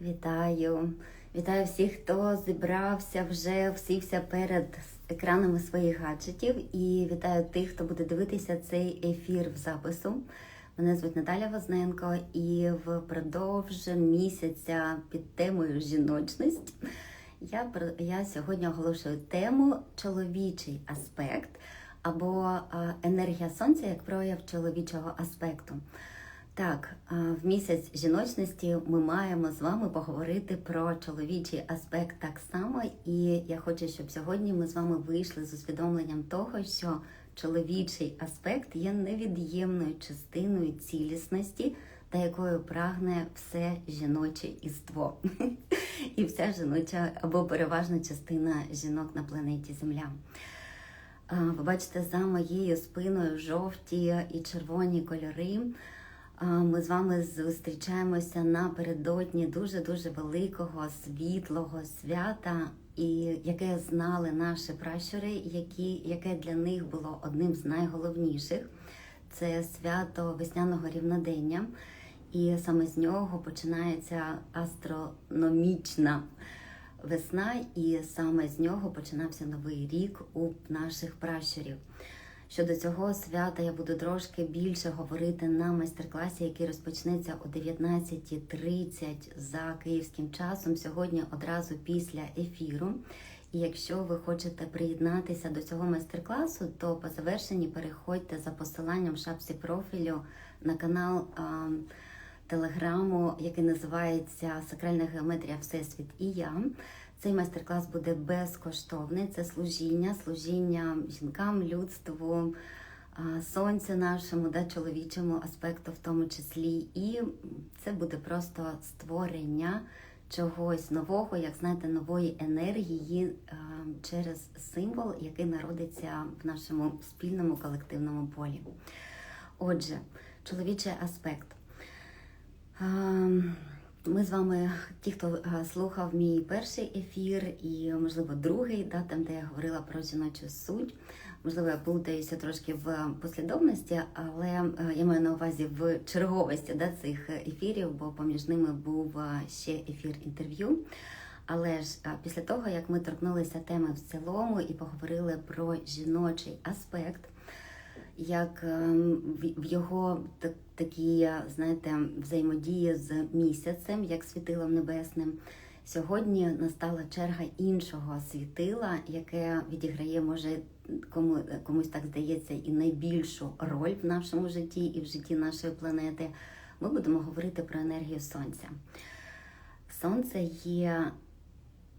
Вітаю! Вітаю всіх, хто зібрався вже, всівся перед екранами своїх гаджетів. І вітаю тих, хто буде дивитися цей ефір в запису. Мене звуть Наталя Возненко, і впродовж місяця під темою жіночність я, я сьогодні оголошую тему чоловічий аспект або енергія сонця як прояв чоловічого аспекту. Так, в місяць жіночності ми маємо з вами поговорити про чоловічий аспект так само. І я хочу, щоб сьогодні ми з вами вийшли з усвідомленням того, що чоловічий аспект є невід'ємною частиною цілісності, та якою прагне все жіноче іство. І вся жіноча або переважна частина жінок на планеті Земля. Ви бачите за моєю спиною жовті і червоні кольори. Ми з вами зустрічаємося напередодні дуже-дуже великого світлого свята, і яке знали наші пращури, які, яке для них було одним з найголовніших. Це свято весняного рівнодення. І саме з нього починається астрономічна весна, і саме з нього починався новий рік у наших пращурів. Щодо цього свята я буду трошки більше говорити на майстер-класі, який розпочнеться о 19.30 за київським часом, сьогодні одразу після ефіру. І якщо ви хочете приєднатися до цього майстер-класу, то по завершенні переходьте за посиланням в шапці профілю на канал а, телеграму, який називається Сакральна геометрія Всесвіт і я. Цей майстер-клас буде безкоштовний. Це служіння, служіння жінкам, людству, сонцю нашому, да, чоловічому аспекту, в тому числі. І це буде просто створення чогось нового, як знаєте, нової енергії через символ, який народиться в нашому спільному колективному полі. Отже, чоловічий аспект. Ми з вами, ті, хто е, слухав мій перший ефір і, можливо, другий, да, там, де я говорила про жіночу суть. Можливо, я плутаюся трошки в послідовності, але е, я маю на увазі в черговості да, цих ефірів, бо поміж ними був е, ще ефір інтерв'ю. Але ж після того, як ми торкнулися теми в цілому і поговорили про жіночий аспект, як ем, в- його такі, знаєте, взаємодії з місяцем, як світилом небесним. Сьогодні настала черга іншого світила, яке відіграє, може, кому, комусь так здається, і найбільшу роль в нашому житті і в житті нашої планети. Ми будемо говорити про енергію сонця. Сонце є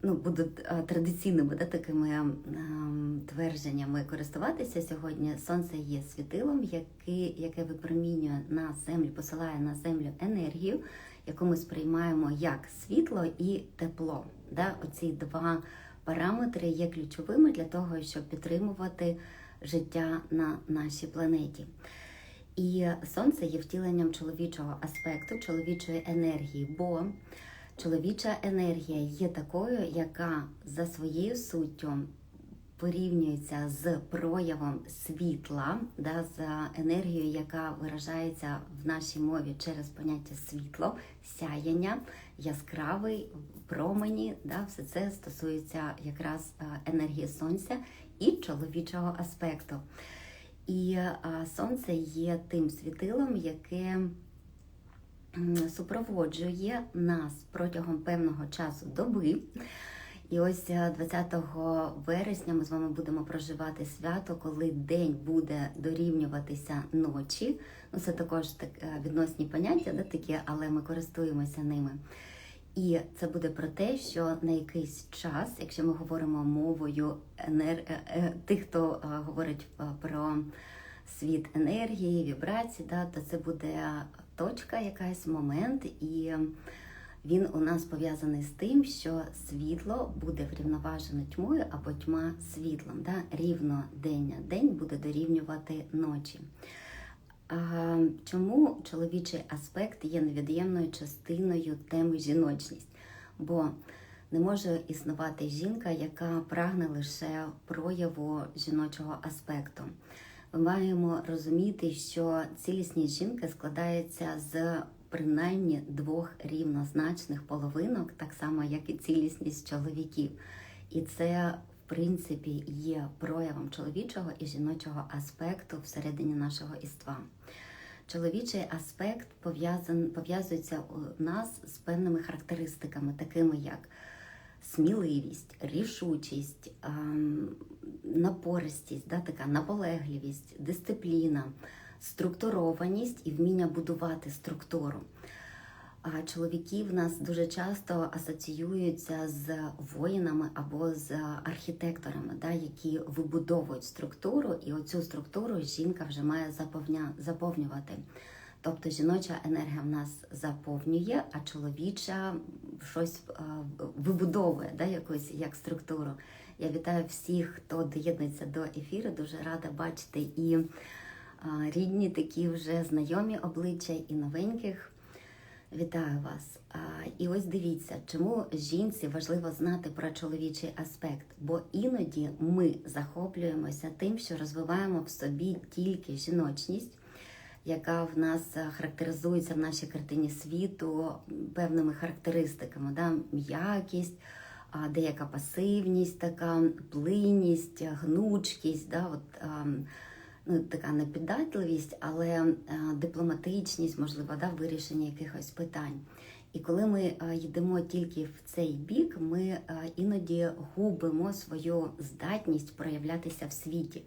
ну, будуть е, традиційними да, такими ем, твердженнями користуватися сьогодні. Сонце є світилом, яке, яке випромінює на землю, посилає на землю енергію, яку ми сприймаємо як світло і тепло. Да? Оці два параметри є ключовими для того, щоб підтримувати життя на нашій планеті. І сонце є втіленням чоловічого аспекту, чоловічої енергії, бо чоловіча енергія є такою, яка за своєю суттю порівнюється з проявом світла, да, за енергією, яка виражається в нашій мові через поняття світло, сяяння, яскравий промені. Да, все це стосується якраз е, енергії сонця і чоловічого аспекту. І сонце є тим світилом, яке супроводжує нас протягом певного часу доби. І ось е, 20 вересня ми з вами будемо проживати свято, коли день буде дорівнюватися ночі. Ну, це також так е, відносні поняття, да, такі, але ми користуємося ними. І це буде про те, що на якийсь час, якщо ми говоримо мовою енер... е, е, тих, хто е, говорить е, про світ енергії, вібрацій, да, то це буде точка, якась момент, і він у нас пов'язаний з тим, що світло буде врівноважено тьмою або тьма світлом. Да? Рівно день на день буде дорівнювати ночі. А, Чому чоловічий аспект є невід'ємною частиною теми жіночність? Бо не може існувати жінка, яка прагне лише прояву жіночого аспекту. Маємо розуміти, що цілісність жінки складається з принаймні двох рівнозначних половинок, так само як і цілісність чоловіків. І це, в принципі, є проявом чоловічого і жіночого аспекту всередині нашого іства. Чоловічий аспект пов'язується у нас з певними характеристиками, такими як сміливість, рішучість, ем, напористість, да, така наполегливість, дисципліна, структурованість і вміння будувати структуру. А чоловіки в нас дуже часто асоціюються з воїнами або з архітекторами, да, які вибудовують структуру, і оцю структуру жінка вже має заповня, заповнювати. Тобто жіноча енергія в нас заповнює, а чоловіча щось а, вибудовує да, якусь як структуру. Я вітаю всіх, хто доєднується до ефіру. Дуже рада бачити і а, рідні, такі вже знайомі обличчя, і новеньких. Вітаю вас. А, І ось дивіться, чому жінці важливо знати про чоловічий аспект, бо іноді ми захоплюємося тим, що розвиваємо в собі тільки жіночність, яка в нас е, характеризується в нашій картині світу певними характеристиками, да? м'якість, деяка пасивність, така плинність, гнучкість, да? От, ну, така непіддатливість, але е, дипломатичність, можливо, да, вирішення якихось питань. І коли ми е, йдемо тільки в цей бік, ми іноді губимо свою здатність проявлятися в світі.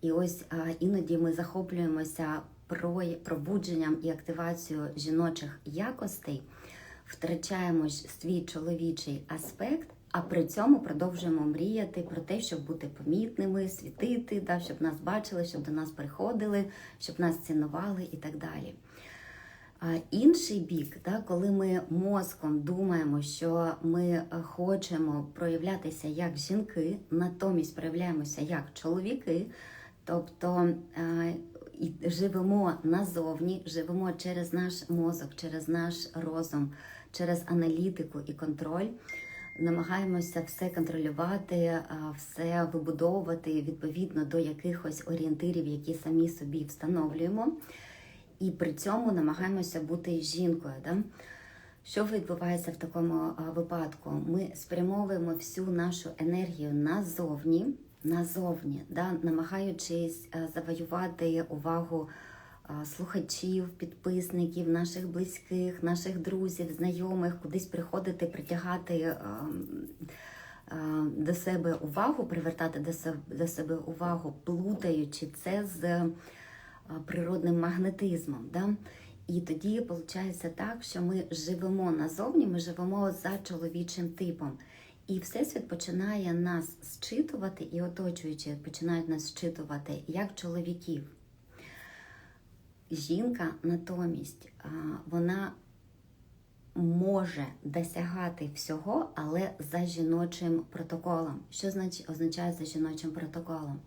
І ось іноді ми захоплюємося пробудженням і активацією жіночих якостей, втрачаємо свій чоловічий аспект, а при цьому продовжуємо мріяти про те, щоб бути помітними, світити, да, щоб нас бачили, щоб до нас приходили, щоб нас цінували і так далі. А інший бік, да, коли ми мозком думаємо, що ми хочемо проявлятися як жінки, натомість проявляємося як чоловіки, тобто е, і живемо назовні, живемо через наш мозок, через наш розум, через аналітику і контроль. Намагаємося все контролювати, все вибудовувати відповідно до якихось орієнтирів, які самі собі встановлюємо, і при цьому намагаємося бути жінкою. Да? Що відбувається в такому випадку? Ми спрямовуємо всю нашу енергію назовні, назовні, да? намагаючись завоювати увагу слухачів, підписників, наших близьких, наших друзів, знайомих, кудись приходити, притягати а, до себе увагу, привертати до себе, увагу, плутаючи це з природним магнетизмом. Да? І тоді виходить так, що ми живемо назовні, ми живемо за чоловічим типом. І Всесвіт починає нас зчитувати, і оточуючі починають нас зчитувати як чоловіків. Жінка натомість вона може досягати всього, але за жіночим протоколом. Що означає за жіночим протоколом?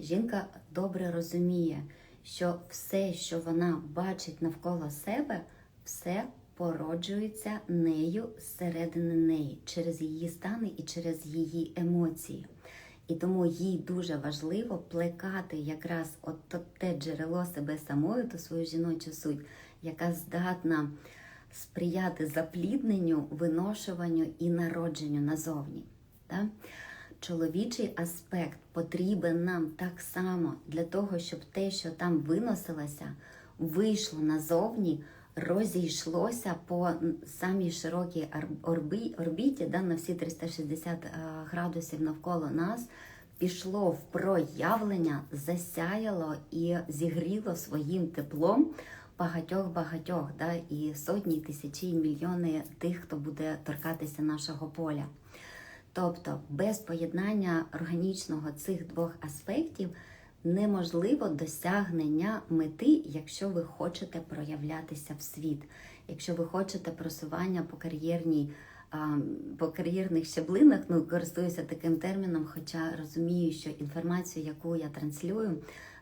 Жінка добре розуміє, що все, що вона бачить навколо себе, все породжується нею зсередини неї, через її стани і через її емоції. І тому їй дуже важливо плекати якраз от те джерело себе самою, ту свою жіночу суть, яка здатна сприяти заплідненню, виношуванню і народженню назовні. Да? Чоловічий аспект потрібен нам так само для того, щоб те, що там виносилося, вийшло назовні, розійшлося по самій широкій орбі- орбіті, да, на всі 360 е, градусів навколо нас, пішло в проявлення, засяяло і зігріло своїм теплом багатьох-багатьох, да, і сотні, тисячі, мільйони тих, хто буде торкатися нашого поля. Тобто без поєднання органічного цих двох аспектів неможливо досягнення мети, якщо ви хочете проявлятися в світ, якщо ви хочете просування по кар'єрній. По кар'єрних щеблинах, ну користуюся таким терміном, хоча розумію, що інформацію, яку я транслюю,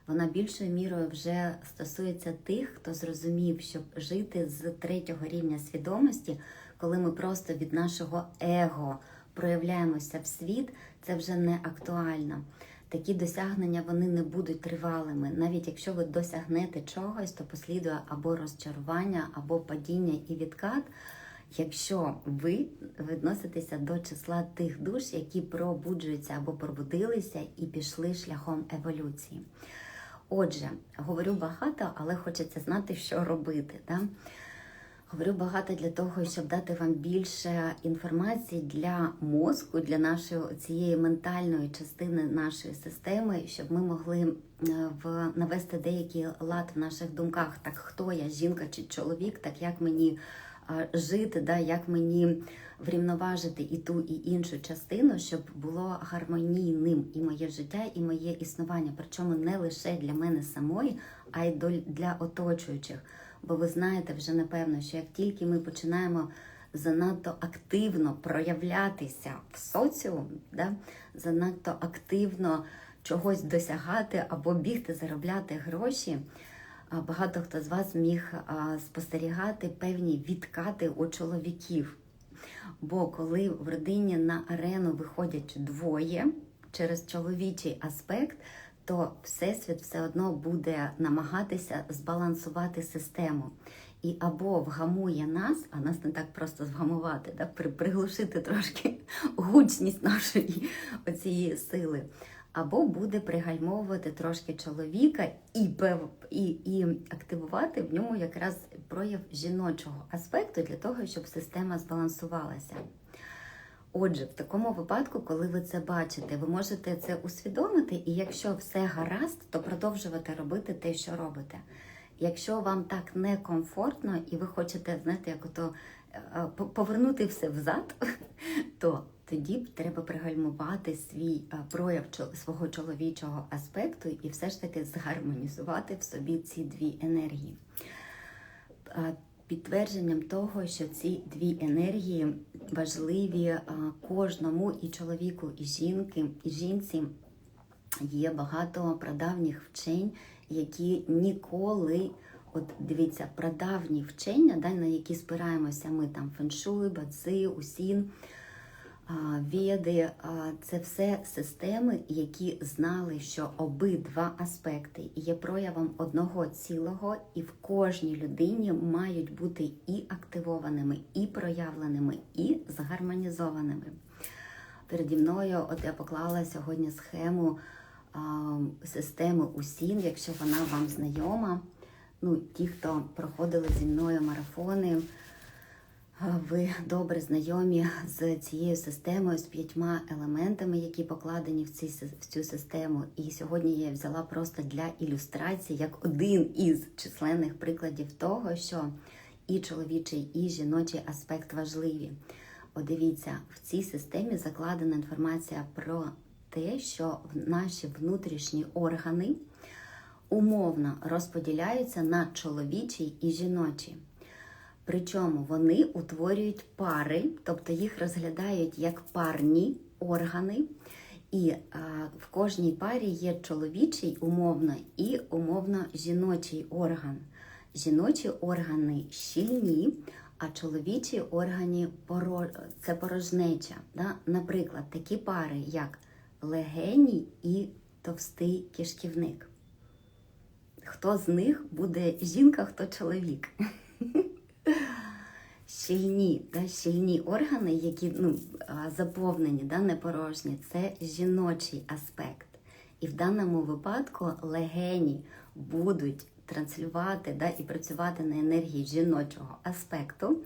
вона більшою мірою вже стосується тих, хто зрозумів, щоб жити з третього рівня свідомості, коли ми просто від нашого его проявляємося в світ, це вже не актуально. Такі досягнення вони не будуть тривалими. Навіть якщо ви досягнете чогось, то послідує або розчарування, або падіння і відкат. Якщо ви відноситеся до числа тих душ, які пробуджуються або пробудилися і пішли шляхом еволюції. Отже, говорю багато, але хочеться знати, що робити. Да? Говорю багато для того, щоб дати вам більше інформації для мозку, для нашої цієї ментальної частини нашої системи, щоб ми могли е, в навести деякий лад в наших думках, так хто я, жінка чи чоловік, так як мені е, жити, да, як мені врівноважити і ту, і іншу частину, щоб було гармонійним і моє життя, і моє існування. Причому не лише для мене самої, а й для оточуючих. Бо ви знаєте вже напевно, що як тільки ми починаємо занадто активно проявлятися в соціум, да, занадто активно чогось досягати або бігти заробляти гроші. Багато хто з вас міг спостерігати певні відкати у чоловіків. Бо коли в родині на арену виходять двоє через чоловічий аспект, то Всесвіт все одно буде намагатися збалансувати систему. І або вгамує нас, а нас не так просто вгамувати, да, приглушити трошки гучність нашої оцієї сили, або буде пригальмовувати трошки чоловіка і, і, і активувати в ньому якраз прояв жіночого аспекту для того, щоб система збалансувалася. Отже, в такому випадку, коли ви це бачите, ви можете це усвідомити, і якщо все гаразд, то продовжувати робити те, що робите. Якщо вам так некомфортно і ви хочете, знаєте, як ото е, повернути все взад, то тоді б треба пригальмувати свій е, прояв свого чоловічого аспекту і все ж таки згармонізувати в собі ці дві енергії. Підтвердженням того, що ці дві енергії важливі кожному і чоловіку, і жінки, і жінці, є багато прадавніх вчень, які ніколи, от дивіться, прадавні вчення, да, на які спираємося ми там феншуй, бадзи, усін, Веди це все системи, які знали, що обидва аспекти є проявом одного цілого, і в кожній людині мають бути і активованими, і проявленими, і згармонізованими. Переді мною, от я поклала сьогодні схему системи УСІН, якщо вона вам знайома. Ну, ті, хто проходили зі мною марафони, ви добре знайомі з цією системою, з п'ятьма елементами, які покладені в, ці, в цю систему. І сьогодні я взяла просто для ілюстрації як один із численних прикладів того, що і чоловічий, і жіночий аспект важливі. От дивіться, в цій системі закладена інформація про те, що наші внутрішні органи умовно розподіляються на чоловічі і жіночі. Причому вони утворюють пари, тобто їх розглядають як парні органи, і а, в кожній парі є чоловічий умовно і умовно жіночий орган. Жіночі органи щільні, а чоловічі органи поро... це порожнеча. Да? Наприклад, такі пари, як легені і товстий кишківник. Хто з них буде жінка, хто чоловік? Щільні, да, щільні органи, які ну, заповнені, да, не порожні, це жіночий аспект. І в даному випадку легені будуть транслювати да, і працювати на енергії жіночого аспекту.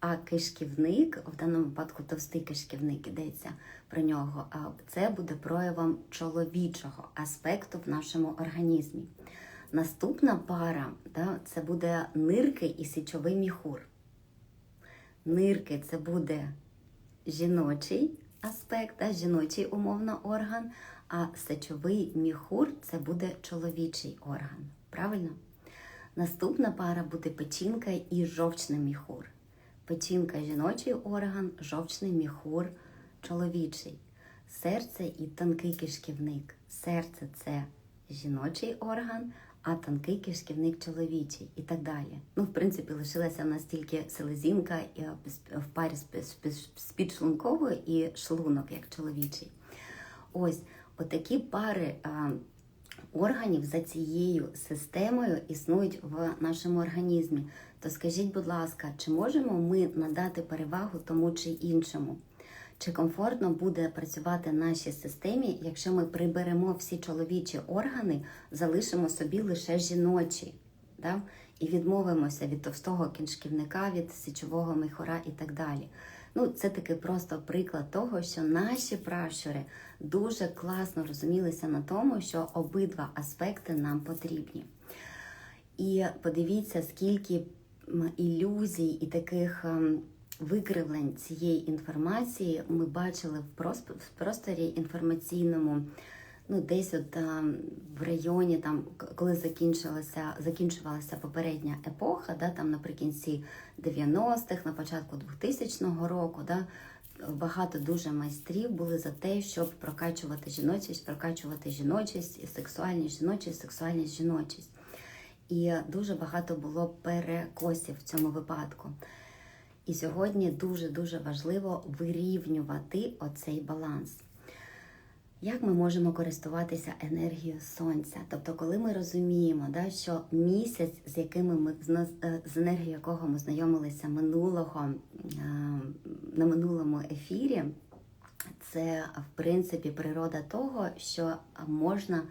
А кишківник, в даному випадку товстий кишківник йдеться про нього, це буде проявом чоловічого аспекту в нашому організмі. Наступна пара да, це буде нирки і січовий міхур. Нирки це буде жіночий аспект, да, жіночий умовно орган, а сечовий міхур це буде чоловічий орган. Правильно? Наступна пара буде печінка і жовчний міхур. Печінка жіночий орган, жовчний міхур чоловічий. Серце і тонкий кишківник. Серце це жіночий орган, а тонкий кишківник чоловічий і так далі. Ну, в принципі, лишилася в нас тільки селезінка і, е, в парі з- підшлунковою і шлунок як чоловічий. Ось Отакі пари а, органів за цією системою існують в нашому організмі. То скажіть, будь ласка, чи можемо ми надати перевагу тому чи іншому? Чи комфортно буде працювати нашій системі, якщо ми приберемо всі чоловічі органи, залишимо собі лише жіночі, да? і відмовимося від товстого кіншківника, від січового міхора і так далі. Ну, це такий просто приклад того, що наші пращури дуже класно розумілися на тому, що обидва аспекти нам потрібні. І подивіться, скільки ілюзій і таких ем, викривлень цієї інформації ми бачили в просторі інформаційному. Ну, десь от ем, в районі, там, коли закінчилася, закінчувалася попередня епоха, да, там наприкінці 90-х, на початку 2000 року, да, багато дуже майстрів були за те, щоб прокачувати жіночість, прокачувати жіночість, і сексуальність жіночість, сексуальність жіночість. І дуже багато було перекосів в цьому випадку. І сьогодні дуже-дуже важливо вирівнювати оцей баланс. Як ми можемо користуватися енергією сонця? Тобто, коли ми розуміємо, да, що місяць, з якими ми е, з енергією якого ми знайомилися минулого е, на минулому ефірі, це в принципі природа того, що можна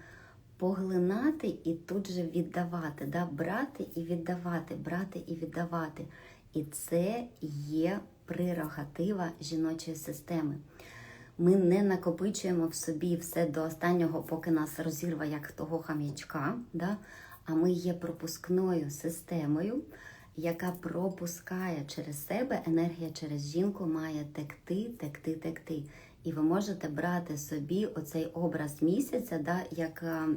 поглинати і тут же віддавати, да? брати і віддавати, брати і віддавати. І це є прерогатива жіночої системи. Ми не накопичуємо в собі все до останнього, поки нас розірве як того хам'ячка, да? а ми є пропускною системою, яка пропускає через себе енергія через жінку має текти, текти, текти. І ви можете брати собі оцей образ місяця, да, як е,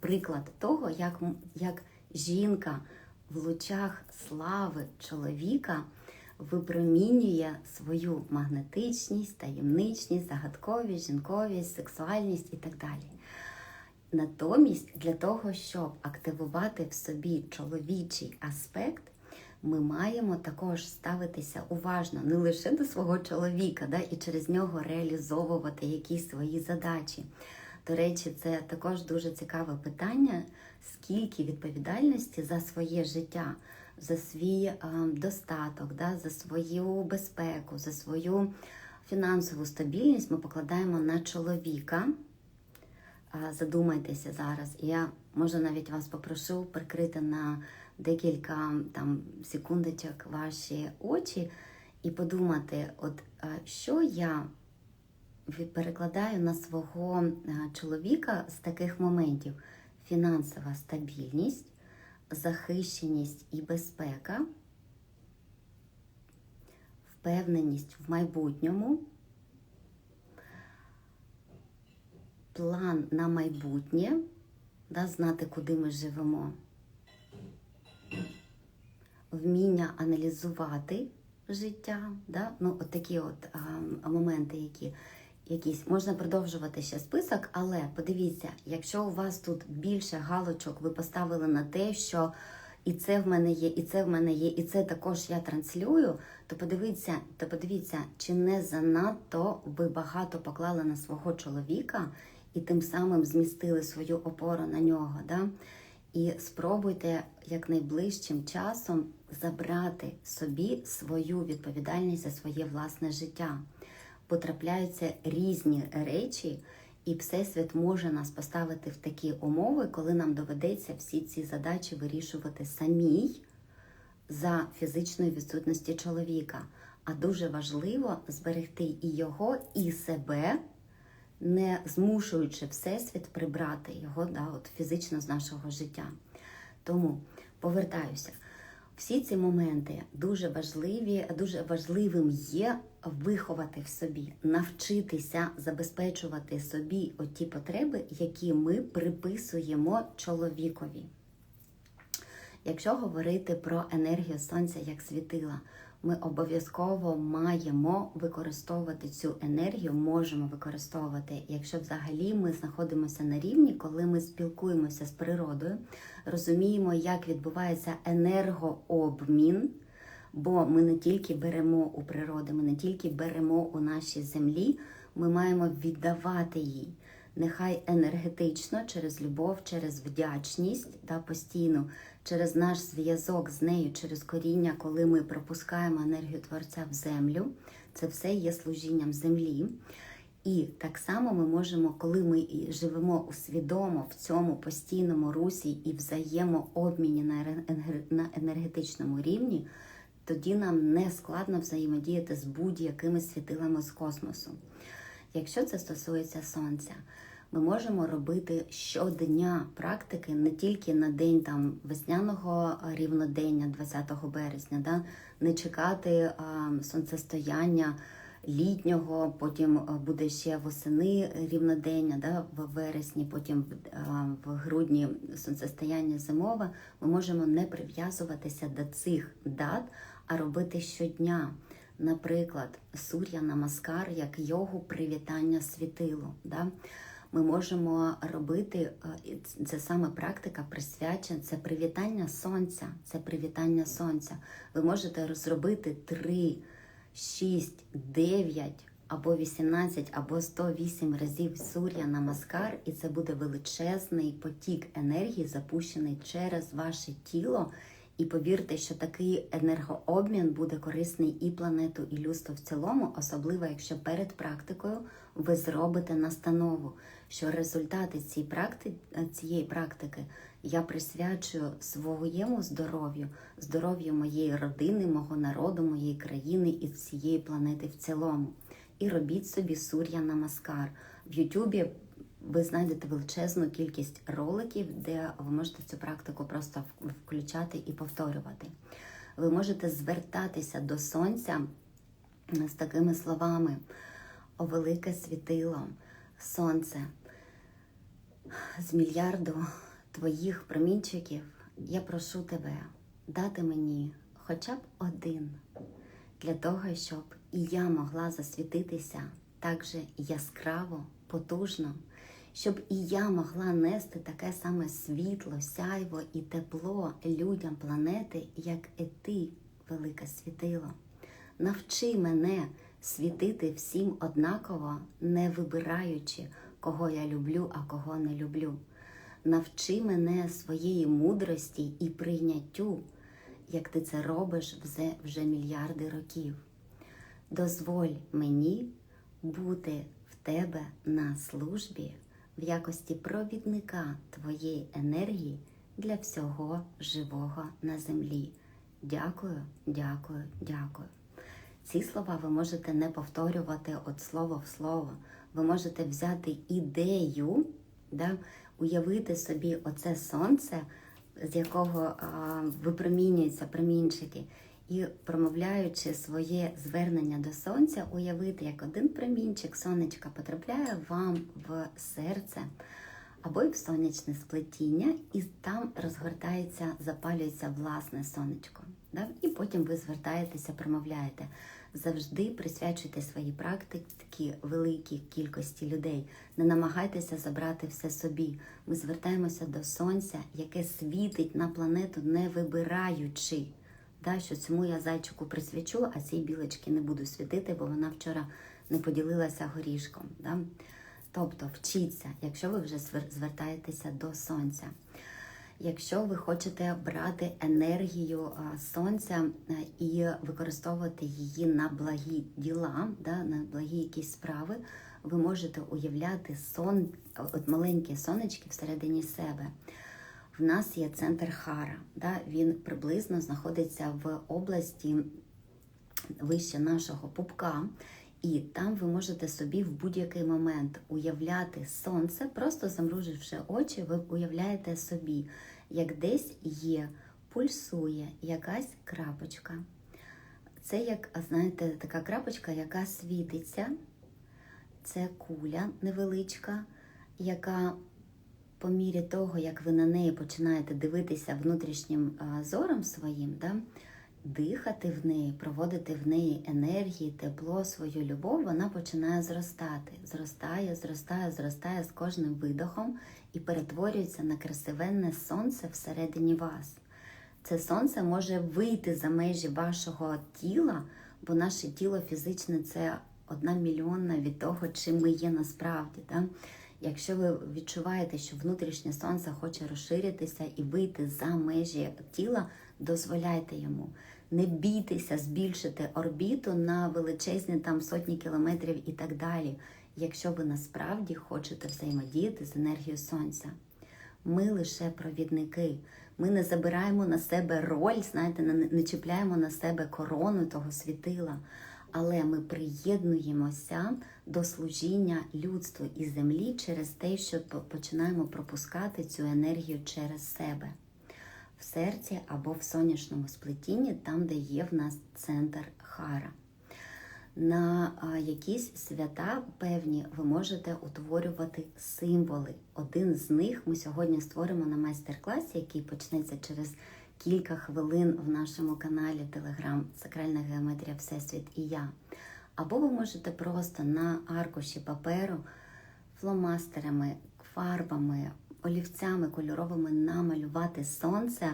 приклад того, як, як жінка в лучах слави чоловіка випромінює свою магнетичність, таємничність, загадковість, жінковість, сексуальність і так далі. Натомість, для того, щоб активувати в собі чоловічий аспект, ми маємо також ставитися уважно не лише до свого чоловіка, да, і через нього реалізовувати якісь свої задачі. До речі, це також дуже цікаве питання, скільки відповідальності за своє життя, за свій е, достаток, за свою безпеку, за свою фінансову стабільність ми покладаємо на чоловіка. Задумайтеся зараз. Я може навіть вас попрошу прикрити на декілька там секундочок ваші очі і подумати, от що я перекладаю на свого чоловіка з таких моментів: фінансова стабільність, захищеність і безпека, впевненість в майбутньому. план на майбутнє, да, знати, куди ми живемо, вміння аналізувати життя, да? ну, от такі от а, моменти, які якісь можна продовжувати ще список, але подивіться, якщо у вас тут більше галочок ви поставили на те, що і це в мене є, і це в мене є, і це також я транслюю, то подивіться, то подивіться, чи не занадто ви багато поклали на свого чоловіка і тим самим змістили свою опору на нього. Да? І спробуйте якнайближчим часом забрати собі свою відповідальність за своє власне життя. Потрапляються різні речі, і Всесвіт може нас поставити в такі умови, коли нам доведеться всі ці задачі вирішувати самій за фізичної відсутності чоловіка. А дуже важливо зберегти і його, і себе, не змушуючи Всесвіт прибрати його да, от фізично з нашого життя. Тому повертаюся. Всі ці моменти дуже важливі, дуже важливим є виховати в собі, навчитися забезпечувати собі оті потреби, які ми приписуємо чоловікові. Якщо говорити про енергію сонця як світила, ми обов'язково маємо використовувати цю енергію, можемо використовувати, якщо взагалі ми знаходимося на рівні, коли ми спілкуємося з природою, розуміємо, як відбувається енергообмін. Бо ми не тільки беремо у природи, ми не тільки беремо у нашій землі, ми маємо віддавати їй. Нехай енергетично через любов, через вдячність да, постійно, через наш зв'язок з нею, через коріння, коли ми пропускаємо енергію Творця в землю, це все є служінням землі. І так само ми можемо, коли ми живемо усвідомо в цьому постійному русі і взаємообміні на енергетичному рівні, тоді нам не складно взаємодіяти з будь-якими світилами з космосу. Якщо це стосується сонця, ми можемо робити щодня практики не тільки на день там весняного рівнодення, 20 березня, да? не чекати а, сонцестояння літнього, потім буде ще восени рівнодення, да? в вересні, потім а, в грудні сонцестояння зимове. Ми можемо не прив'язуватися до цих дат, а робити щодня. Наприклад, сур'я намаскар як йогу привітання світилу. Да? Ми можемо робити е, це саме практика присвячена, це привітання сонця. Це привітання сонця. Ви можете розробити 3, 6, 9 або 18, або 108 разів сур'я намаскар, і це буде величезний потік енергії, запущений через ваше тіло. І повірте, що такий енергообмін буде корисний і планету, і людству в цілому, особливо якщо перед практикою ви зробите настанову, що результати цієї практики, цієї практики я присвячую своєму здоров'ю, здоров'ю моєї родини, мого народу, моєї країни і всієї планети в цілому. І робіть собі сур'я намаскар. В Ютубі ви знайдете величезну кількість роликів, де ви можете цю практику просто включати і повторювати. Ви можете звертатися до сонця з такими словами: О велике світило, сонце, з мільярду твоїх промінчиків я прошу тебе дати мені хоча б один для того, щоб і я могла засвітитися так же яскраво, потужно, щоб і я могла нести таке саме світло, сяйво і тепло людям планети, як і ти, велике світило. Навчи мене світити всім однаково, не вибираючи, кого я люблю, а кого не люблю. Навчи мене своєї мудрості і прийняттю, як ти це робиш вже, вже мільярди років. Дозволь мені бути в тебе на службі в якості провідника твоєї енергії для всього живого на землі. Дякую, дякую, дякую. Ці слова ви можете не повторювати от слово в слово. Ви можете взяти ідею, да, уявити собі оце сонце, з якого а, випромінюються промінчики, і промовляючи своє звернення до сонця, уявити, як один промінчик сонечка потрапляє вам в серце або й в сонячне сплетіння, і там розгортається, запалюється власне сонечко. Да? І потім ви звертаєтеся, промовляєте. Завжди присвячуйте свої практики великій кількості людей. Не намагайтеся забрати все собі. Ми звертаємося до сонця, яке світить на планету, не вибираючи. Да, що цьому я зайчику присвячу, а цій білочки не буду світити, бо вона вчора не поділилася горішком. Да? Тобто вчіться, якщо ви вже звертаєтеся до сонця. Якщо ви хочете брати енергію сонця і використовувати її на благі діла, да, на благі якісь справи, ви можете уявляти сон, от маленькі сонечки всередині себе. В нас є центр Хара. Да? Він приблизно знаходиться в області вище нашого пупка, і там ви можете собі в будь-який момент уявляти сонце, просто замруживши очі, ви уявляєте собі, як десь є, пульсує якась крапочка. Це як, знаєте, така крапочка, яка світиться. Це куля невеличка, яка по мірі того, як ви на неї починаєте дивитися внутрішнім зором своїм, да, дихати в неї, проводити в неї енергії, тепло, свою любов, вона починає зростати. Зростає, зростає, зростає з кожним видохом і перетворюється на красивенне сонце всередині вас. Це сонце може вийти за межі вашого тіла, бо наше тіло фізичне це одна мільйонна від того, чим ми є насправді. Да? Якщо ви відчуваєте, що внутрішнє сонце хоче розширитися і вийти за межі тіла, дозволяйте йому. Не бійтеся збільшити орбіту на величезні там сотні кілометрів і так далі, якщо ви насправді хочете взаємодіяти з енергією сонця. Ми лише провідники. Ми не забираємо на себе роль, знаєте, не, чіпляємо на себе корону того світила, але ми приєднуємося до служіння людству і землі через те, що починаємо пропускати цю енергію через себе в серці або в сонячному сплетінні, там, де є в нас центр хара. На якісь свята певні ви можете утворювати символи. Один з них ми сьогодні створимо на майстер-класі, який почнеться через кілька хвилин в нашому каналі Телеграм Сакральна геометрія Всесвіт і я. Або ви можете просто на аркуші паперу фломастерами, фарбами, олівцями кольоровими намалювати сонце,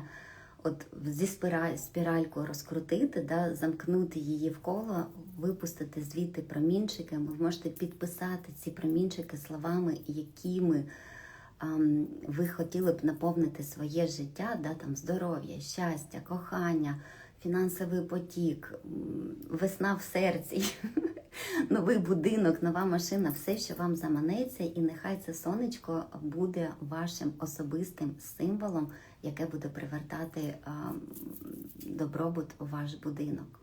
от зі спираль, спіралькою розкрутити, да, замкнути її в коло, випустити звідти промінчики. Ви можете підписати ці промінчики словами, якими ви хотіли б наповнити своє життя, да, там, здоров'я, щастя, кохання, фінансовий потік, весна в серці. Новий будинок, нова машина, все, що вам заманеться, і нехай це сонечко буде вашим особистим символом, яке буде привертати добробут у ваш будинок.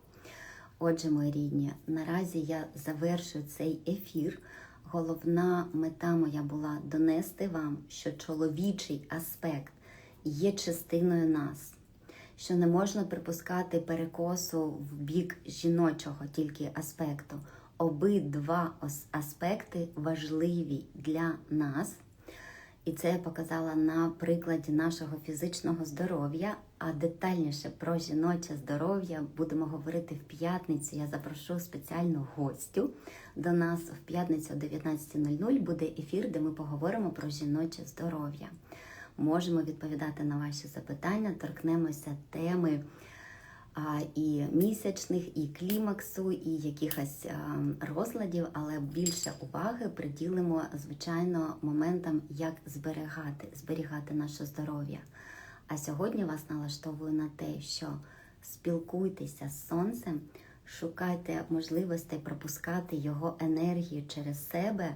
Отже, мої рідні, наразі я завершую цей ефір. Головна мета моя була донести вам, що чоловічий аспект є частиною нас, що не можна припускати перекосу в бік жіночого тільки аспекту. Обидва аспекти важливі для нас. І це я показала на прикладі нашого фізичного здоров'я. А детальніше про жіноче здоров'я будемо говорити в п'ятницю. Я запрошу спеціальну гостю до нас в п'ятницю о 19.00 буде ефір, де ми поговоримо про жіноче здоров'я. Можемо відповідати на ваші запитання, торкнемося теми і місячних, і клімаксу, і якихось розладів, але більше уваги приділимо, звичайно, моментам, як зберігати, зберігати наше здоров'я. А сьогодні вас налаштовую на те, що спілкуйтеся з сонцем, шукайте можливостей пропускати його енергію через себе.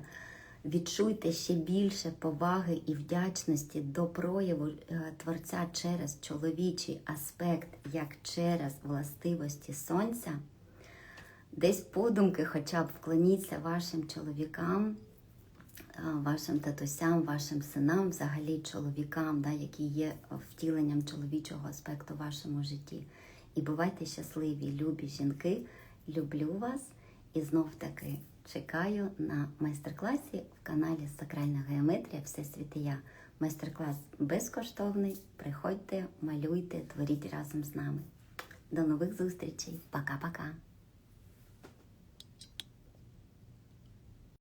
Відчуйте ще більше поваги і вдячності до прояву е, Творця через чоловічий аспект, як через властивості сонця. Десь подумки, хоча б вклоніться вашим чоловікам, е, вашим татусям, вашим синам, взагалі чоловікам, да, які є втіленням чоловічого аспекту в вашому житті. І бувайте щасливі, любі жінки. Люблю вас і знов таки чекаю на майстер-класі в каналі Сакральна геометрія Всесвіт і я. Майстер-клас безкоштовний. Приходьте, малюйте, творіть разом з нами. До нових зустрічей. Пока-пока.